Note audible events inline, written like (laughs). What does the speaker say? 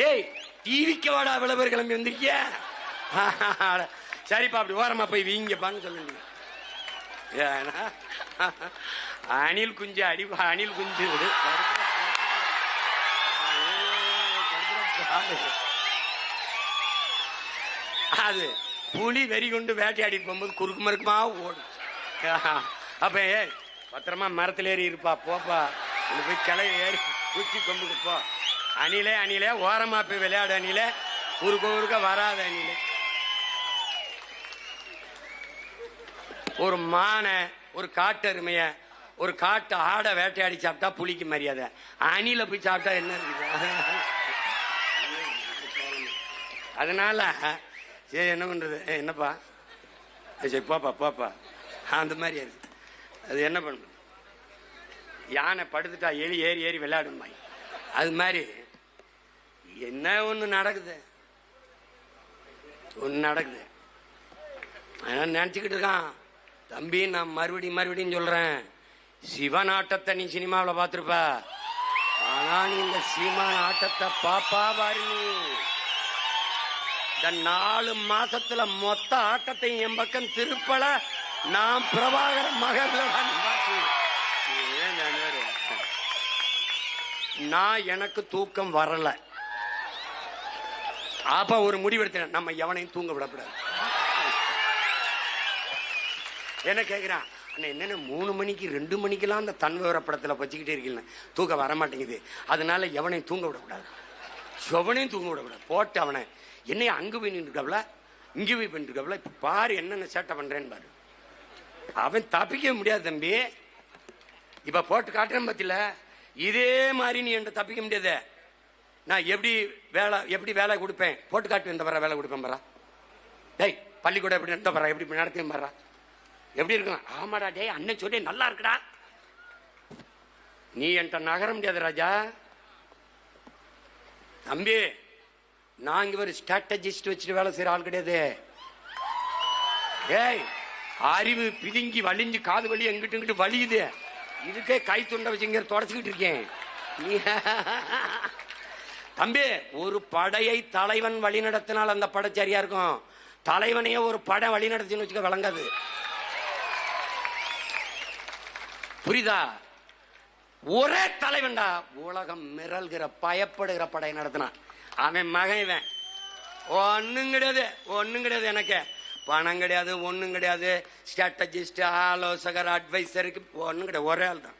டேய் டிவிக்கு வாடா விளம்பர கிளம்பி வந்திருக்கிய? (laughs) சரிப்பா அப்படி ஓரமா போய் வீங்கப்பான்னு சொல்லுங்க. ஏன்னா அணில் குஞ்சு அடி அணில் குஞ்சு. விடு அது புலி வெறி கொண்டு வேட்டையாடி போகும்போது குறுக்கு மறுக்குமா ஓடும். அப்ப ஏ பத்திரமா மரத்துல ஏறி இருப்பா போப்பா. போய் கிளை ஏறி குச்சி கொம்புக்கு போ. அணிலே அணிலே ஓரமா போய் விளையாடு அணிலே. ஊருக்கு ஊருக்க வராத அணிலே. ஒரு மானை ஒரு காட்டெருமைய ஒரு காட்டு ஆடை வேட்டையாடி சாப்பிட்டா புளிக்கு மரியாதை. அணில போய் சாப்பிட்டா என்ன இருக்குது? அதனால சரி என்ன பண்றது? என்னப்பா? சரி போப்பா போப்பா. அந்த மாதிரி அது. அது என்ன பண்ணும்? யானை படுத்துட்டா எலி ஏறி ஏறி விளையாடும் அது மாதிரி என்ன ஒன்று நடக்குது? ஒன்று நடக்குது. அவன் நினச்சிக்கிட்டு இருக்கான்? தம்பி நான் மறுபடியும் மறுபடியும் சொல்றேன். சிவன் ஆட்டத்தை நீ சினிமாவில் பார்த்துருப்ப. ஆனா நீ இந்த சீமான் ஆட்டத்தை பாப்பா பாரு நீ. இந்த நாலு மாசத்துல மொத்த ஆட்டத்தையும் என் பக்கம் திருப்பல. நான் பிரபாகர மகர்ல நான் எனக்கு தூக்கம் வரலை. அப்ப ஒரு முடிவெடுத்தேன் நம்ம எவனையும் தூங்க விடக்கூடாது. என்ன கேட்கிறான் அண்ணா என்னென்ன மூணு மணிக்கு ரெண்டு மணிக்கெல்லாம் அந்த தன் விவர படத்தில் வச்சுக்கிட்டே இருக்கீங்க தூக்கம் வர மாட்டேங்குது. அதனால எவனையும் தூங்க விடக்கூடாது. எவனையும் தூங்க விடக்கூடாது. போட்டு அவனை. என்னைய அங்கு போய் நின்றுக்கவல இங்கே போய் பண்ணிருக்கவல இப்போ பாரு என்னென்ன சேட்டை பண்ணுறேன்னு பாரு. அவன் தப்பிக்க முடியாது தம்பி. இப்போ போட்டு காட்டுறேன் பத்தில. இதே மாதிரி நீ என்கிட்ட தப்பிக்க முடியாது. நான் எப்படி வேலை எப்படி வேலை கொடுப்பேன்? போட்டு காட்டு இந்த வர வேலை கொடுப்பேன் பரா? டேய் பள்ளிக்கூடம் எப்படி நடத்த பரா? எப்படி நடத்தையும் பரா? எப்படி இருக்கும் ஆமாடா டேய் அண்ணன் சொல்லி நல்லா இருக்குடா. நீ என்கிட்ட நகர முடியாது ராஜா. தம்பி நான் ஒரு ஸ்ட்ராட்டஜிஸ்ட் வச்சுட்டு வேலை செய்யற ஆள் கிடையாது. ஏய் அறிவு பிதுங்கி வலிஞ்சு காது வலி எங்கிட்டு இங்கிட்டு வலியுது. இதுக்கே கை துண்டை வச்சுங்க தொடச்சிக்கிட்டு இருக்கேன். நீ (laughs) தம்பி ஒரு படையை தலைவன் வழி நடத்தினால் அந்த படை சரியா இருக்கும். தலைவனையே ஒரு படை வழி நடத்தின்னு வச்சுக்க விளங்காது. புரியுதா? ஒரே தலைவன்டா உலகம் மிரல்கிற பயப்படுகிற படையை நடத்தினான் அவன் மகன் இவன். ஒன்னும் கிடையாது ஒன்னும் கிடையாது எனக்கு. பணம் கிடையாது ஒன்றும் கிடையாது. ஸ்ட்ராட்டஜிஸ்ட் ஆலோசகர் அட்வைசருக்கு ஒன்றும் கிடையாது ஒரே ஆள் தான்